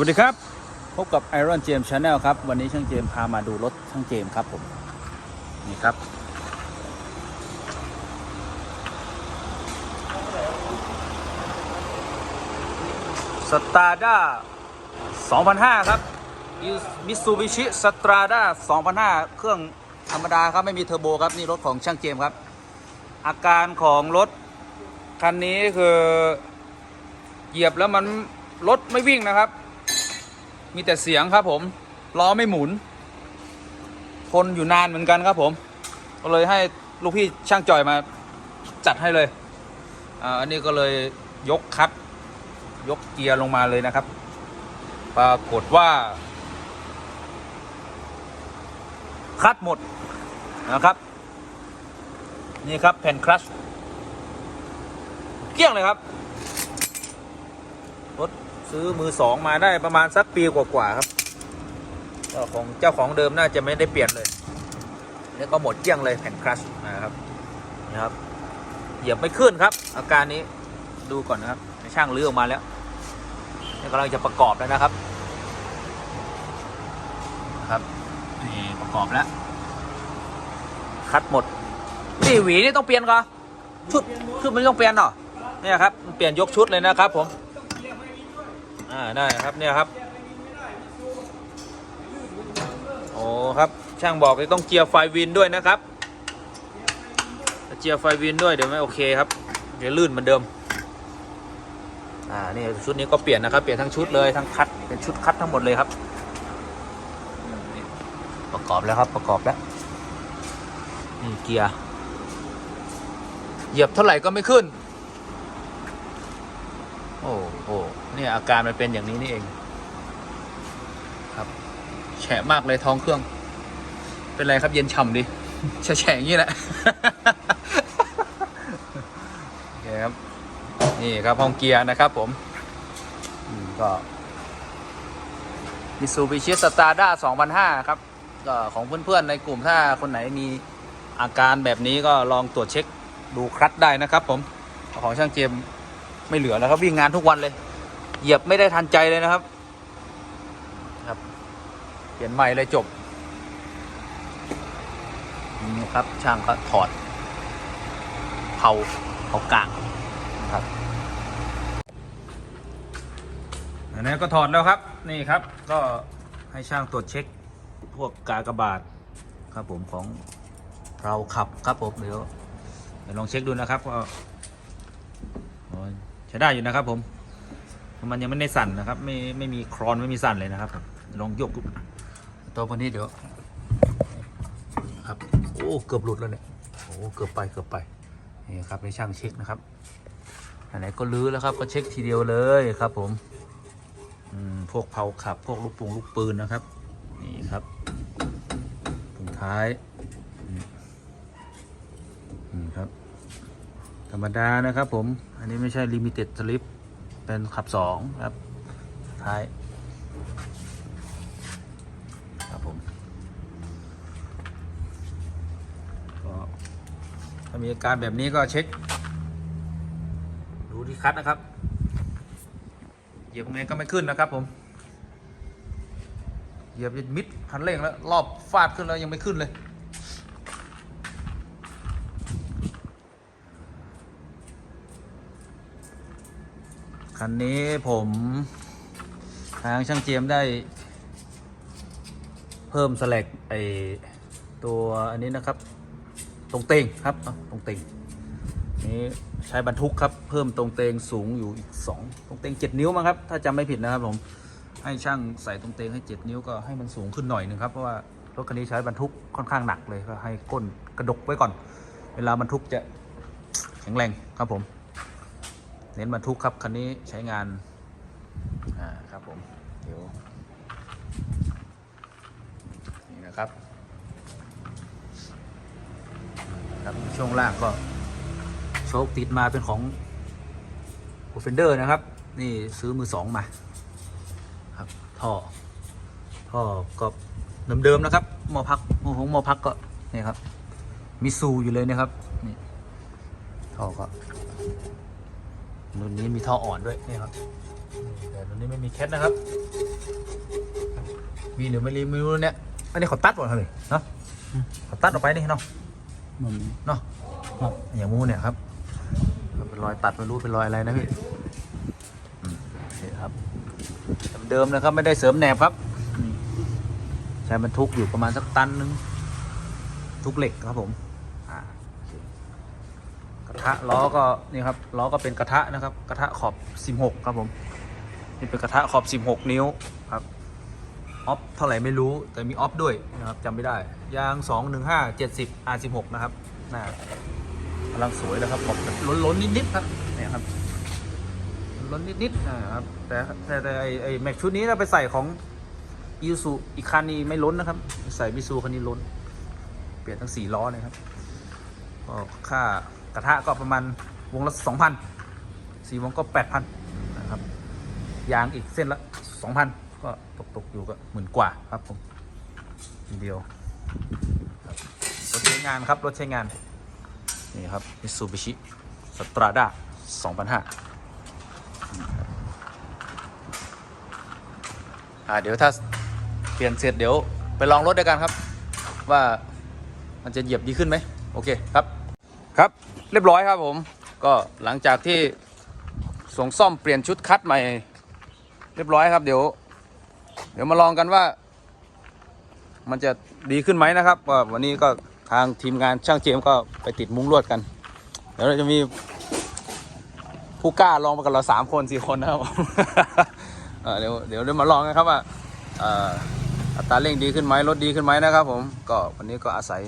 สวัสดีครับ พบกับ Iron James Channel ครับ วันนี้ช่างเจมส์พามาดูรถช่างเจมส์ครับผม นี่ครับ สตาร์ด้า2005 ครับมิซูบิชิสตราด้า2005 เครื่องธรรมดาครับ ไม่มีเทอร์โบครับ นี่รถของช่างเจมส์ครับ อาการของรถ คันนี้คือเหยียบแล้วมันรถไม่วิ่งนะครับ มีแต่เสียงครับผมล้อไม่หมุนทนอยู่นานเหมือนกันครับผมก็เลยให้ลูกพี่ช่างจอยมาจัดให้เลยอ่าอันนี้ก็เลยยกคัดยกเกียร์ลงมาเลยนะครับ ปรากฏว่า คัดหมดนะครับ นี่ครับแผ่นคลัชเกลี้ยงเลยครับ รถซื้อมือสองมาได้ประมาณสักปีกว่าๆครับเจ้าของเจ้าของเดิมน่าจะไม่ได้เปลี่ยนเลย แล้วก็หมดเกลี้ยงเลยแผ่นคลัชนะครับนะครับเหยียบไม่ขึ้นครับ อาการนี้ดูก่อนนะครับช่างลื้อออกมาแล้วนี่กำลังจะประกอบแล้วนะครับนะครับนี่ประกอบแล้ว คัดหมดนี่หวีนี่ต้องเปลี่ยนก่อนชุดชุดมันต้องเปลี่ยนเนาะเนี่ยครับเปลี่ยนยกชุดเลยนะครับผม อ่าได้ครับเนี่ยครับโอ้ครับช่างบอกเลยต้องเกียร์ไฟวินด้วยนะครับเกียร์ไฟวินด้วยเดี๋ยวไม่โอเคครับเดี๋ยวลื่นเหมือนเดิมอ่านี่ชุดนี้ก็เปลี่ยนนะครับเปลี่ยนทั้งชุดเลยทั้งคัดเป็นชุดคัดทั้งหมดเลยครับประกอบแล้วครับประกอบแล้วนี่เกียร์เหยียบเท่าไหร่ก็ไม่ขึ้น โอ้โหเนี่ยอาการมันเป็นอย่างนี้นี่เอง ครับ แฉะมากเลยท้องเครื่อง เป็นไรครับเย็นฉ่ำดิแฉะๆอย่างนี้แหละโอเคครับ นี่ครับห้องเกียร์นะครับผมก็มิซูบิชิสตาร์ด้า2005 ครับก็ของเพื่อนๆ ในกลุ่มถ้าคนไหนมีอาการแบบนี้ก็ลองตรวจเช็คดูคลัตช์ได้นะครับผม ของช่างเจม ไม่เหลือแล้วครับ วิ่งงานทุกวันเลย เหยียบไม่ได้ทันใจเลยนะครับ ครับ เปลี่ยนใหม่เลยจบนี่ครับ ช่างก็ถอดเผาเผากลางนะครับอันนี้ก็ถอดแล้วครับนี่ครับ ก็ให้ช่างตรวจเช็คพวกกากบาทครับผมของเราขับครับผมเดี๋ยวลองเช็คดูนะครับก็ ใช้ได้อยู่นะครับ ผม มันยังไม่ได้สั่นนะครับ ไม่ไม่มีครอนไม่มีสั่นเลยนะครับลองยกตัวพวกนี้เดี๋ยวครับโอ้เกือบหลุดแล้วเนี่ยโอ้เกือบไปเกือบไปนี่ครับในช่างเช็คนะครับอันไหนก็ลื้อแล้วครับก็เช็คทีเดียวเลยครับ ผมอืมพวกเผาขับ พวกลูกปุงลูกปืนนะครับ นี่ครับตรงท้ายนี่ครับ ธรรมดานะครับผม อันนี้ไม่ใช่ลิมิเต็ดสลิปเป็นขับสองครับ ท้าย ครับผม ก็ถ้ามีอาการแบบนี้ก็เช็ค ดูที่คัดนะครับ เหยียบยังไงก็ไม่ขึ้นนะครับผมเหยียบมิดคันเร่งแล้ว รอบฟาดขึ้นแล้วยังไม่ขึ้นเลย คันนี้ผมทางช่างเจียมได้ เพิ่มสแลกไอตัวอันนี้นะครับ ตรงเตงครับตรงเตงนี้ใช้บรรทุกครับ เพิ่มตรงเตงสูงอยู่อีกสองตรงเตงเจ็ดนิ้วมั้งครับ ถ้าจำไม่ผิดนะครับผมให้ช่างใส่ตรงเตงให้เจ็ดนิ้วก็ให้มันสูงขึ้นหน่อยหนึงครับเพราะว่ารถคันนี้ใช้บรรทุกค่อนข้างหนักเลยก็ให้ก้นกระดกไว้ก่อน เวลาบรรทุกจะแข็งแรงครับผม น้นบรรทุกครับคันนี้ใช้งานอ่าครับผมเดี๋ยวนี่นะครับครับช่วงล่างก็โชคติดมาเป็นของโ f เฟนเดอร์นะครับ นี่ซื้อมือสองมาครับท่อท่อก็เดิมๆนะครับหมอพักหมอของหมอพักก็นี่ครับมิซูอยู่เลยนะครับนี่ท่อก็ รุ่นนี้มีท่ออ่อนด้วยนี่ครับแต่ตัวนี้ไม่มีแคทนะครับมีหรือไม่รีม่รู้เนี่ยอันนี้เขาตัดหมดเลยเนาะเขาตัดออกไปนี่เนาะมันเนาะอย่างมูเนี่ยครับเป็นรอยตัดไม่รู้เป็นรอยอะไรนะพี่นี่ครับเดิมนะครับไม่ได้เสริมแหนบครับใช้บรรทุกอยู่ประมาณสักตันนึงทุกเหล็กครับผม ระล้อก็นี่ครับล้อก็เป็นกระทะนะครับ กระทะขอบ 16 ครับผมนี่เป็นกระทะขอบ 16 นิ้วครับออฟเท่าไหร่ไม่รู้แต่มีออฟด้วยนะครับจำไม่ได้ยาง 215 70 R16 นะครับน้ากำลังสวยนะครับบอกล้นล้นๆนิดๆครับเนี่ยครับล้นนิดๆนะครับแต่แต่แต่ไอไอแม็กชุดนี้เราไปใส่ของยูซูอีกคันนี้ไม่ล้นนะครับ ใส่มิซูคันนี้ล้น เปลี่ยนทั้งสี่ล้อเลยครับก็ค่า กระทะก็ประมาณวงละสองพันสี่วงก็แปดพันนะครับยางอีกเส้นละสองพันก็ตกตกอยู่ก็หมื่นกว่าครับผมเดียวรถใช้งานครับรถใช้งาน นี่ครับ Mitsubishi Strada 2005อ่าเดี๋ยวถ้าเปลี่ยนเสร็จเดี๋ยวไปลองรถด้วยกันครับ ว่ามันจะเหยียบดีขึ้นไหมโอเคครับครับ เรียบร้อยครับผม ก็หลังจากที่ส่งซ่อมเปลี่ยนชุดคัดใหม่ เรียบร้อยครับ เดี๋ยว เดี๋ยวมาลองกันว่า มันจะดีขึ้นไหมนะครับวันนี้ก็ทางทีมงานช่างเจมก็ไปติดมุ้งลวดกัน เดี๋ยวเราจะมีผู้กล้าลองมากันเราสามคนสี่คนนะครับผมเดี๋ยวเดี๋ยวเดี๋ยวมาลองกันครับว่าอัตราเร่งดีขึ้นไหมรถดีขึ้นไหมนะครับ ผมก็วันนี้ก็อาศัย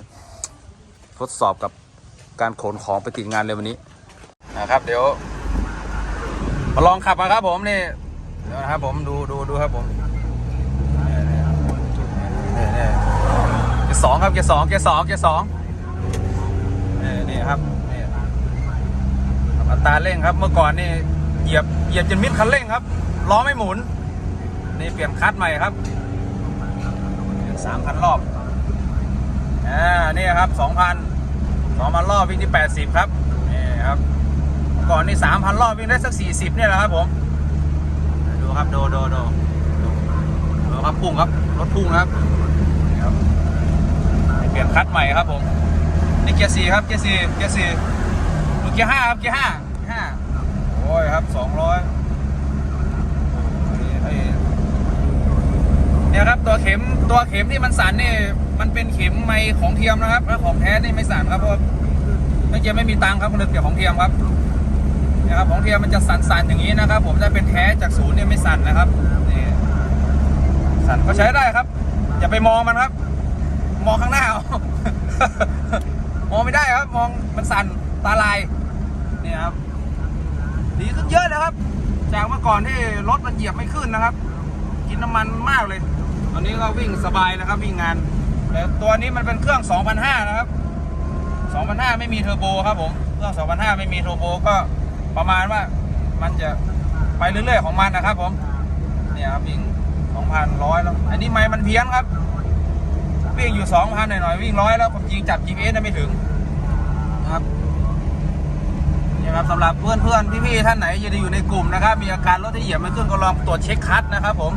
ทดสอบกับ การขนของไปติดงานเลยวันนี้นะครับ เดี๋ยวมาลองขับมาครับผมนี่เดี๋ยวนะครับผมดูดูดูครับผมนี่นี่นี่นี่เกียร์สองครับเกียร์สองเกียร์สองเกียร์สองนี่นี่ครับนี่อัตราเร่งครับเมื่อก่อนนี่เหยียบเหยียบจนมิดคันเร่งครับล้อไม่หมุน นี่เปลี่ยนคัดใหม่ครับสามพันรอบอ่านี่ครับสองพัน สองพันรอบวิ่งที่แปดสิบครับนี่ครับก่อนนี่สามพันรอบวิ่งได้สักสี่สิบเนี่ยแหละครับผมดูครับดูดูดูดูดูครับพุ่งครับรถพุ่งนะครับเปลี่ยนคัดใหม่ครับผมนี่เกียร์สี่ครับเกียร์สี่เกียร์สี่ดูเกียร์ห้าครับเกียร์ห้าเกียห้าโอ้ยครับสองร้อยเนี่ยครับตัวเข็มตัวเข็มที่มันสั่นนี่มันเป็นเข็มไม้ของเทียมนะครับถ้าของแท้นี่ไม่สั่นครับเพราะไม่เกียไม่มีตังค์ครับมันเลยเปลี่ยนของเทียมครับนี่ยครับของเทียมมันจะสั่นๆอย่างนี้นะครับ ผมถ้าเป็นแท้จากศูนย์เนี่ยไม่สั่นนะครับนี่สั่นก็ใช้ได้ครับ อย่าไปมองมันครับ มองข้างหน้าเอามองไม่ได้ครับ มองมันสั่นตาลายนี่ครับดีขึ้นเยอะเลยครับจากเมื่อก่อนที่รถมันเหยียบไม่ขึ้นนะครับ กินน้ำมันมากเลย ตอนนี้ก็วิ่งสบายนะครับวิ่งงาน แต่ตัวนี้มันเป็นเครื่อง 2,500 นะครับ 2,500 ไม่มีเทอร์โบครับผม เครื่อง 2,500 ไม่มีเทอร์โบก็ประมาณว่ามันจะไปเรื่อยๆของมันนะครับผม เนี่ยครับวิ่ง 2,100 แล้ว อันนี้ไม้มันเพี้ยนครับ วิ่งอยู่ 2,000 หน่อยๆ วิ่งร้อยแล้วผมจริงจับ GPS ไม่ถึงนะครับนี่ครับสำหรับเพื่อนๆพี่ๆท่านไหนจะอยู่ในกลุ่มนะครับ มีอาการรถที่เหยียบไม่ขึ้นก็ลองตรวจเช็คคัดนะครับ ผม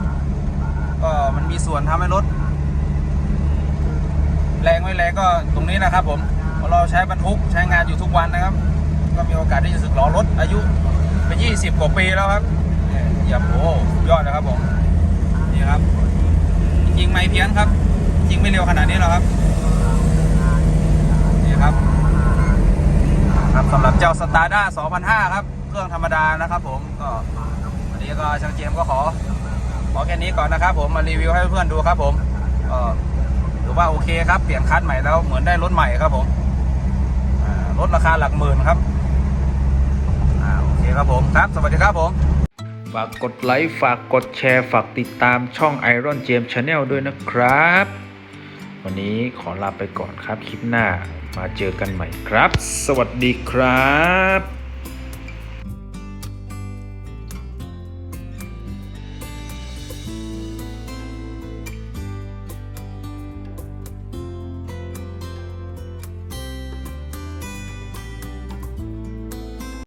ก็มันมีส่วนทำให้รถ แรงไม่แรงก็ตรงนี้นะครับผมเราใช้บรรทุกใช้งานอยู่ทุกวันนะครับ ก็มีโอกาสที่จะสึกหล้อรถอายุไป20 กว่าปีแล้วครับเนี่ยเหยียบโอ้สุดยอดนะครับผมนี่ครับจริงไม่เพี้ยนครับจริงไม่เร็วขนาดนี้หรอกครับนี่ครับครับสำหรับเจ้าสตาร์ด้า2005 ครับ เครื่องธรรมดานะครับผมก็วันนี้ก็ช่างเจมก็ขอขอแค่นี้ก่อนนะครับผมมารีวิวให้เพื่อนดูครับผมก็ ถือว่าโอเคครับ เปลี่ยนคันใหม่แล้วเหมือนได้รถใหม่ครับผมรถราคาหลักหมื่นครับอโอเคครับผมครับ สวัสดีครับผม ฝากกดไลค์ ฝากกดแชร์ ฝากติดตามช่อง Iron James Channel ด้วยนะครับ วันนี้ขอลาไปก่อนครับ คลิปหน้ามาเจอกันใหม่ครับ สวัสดีครับ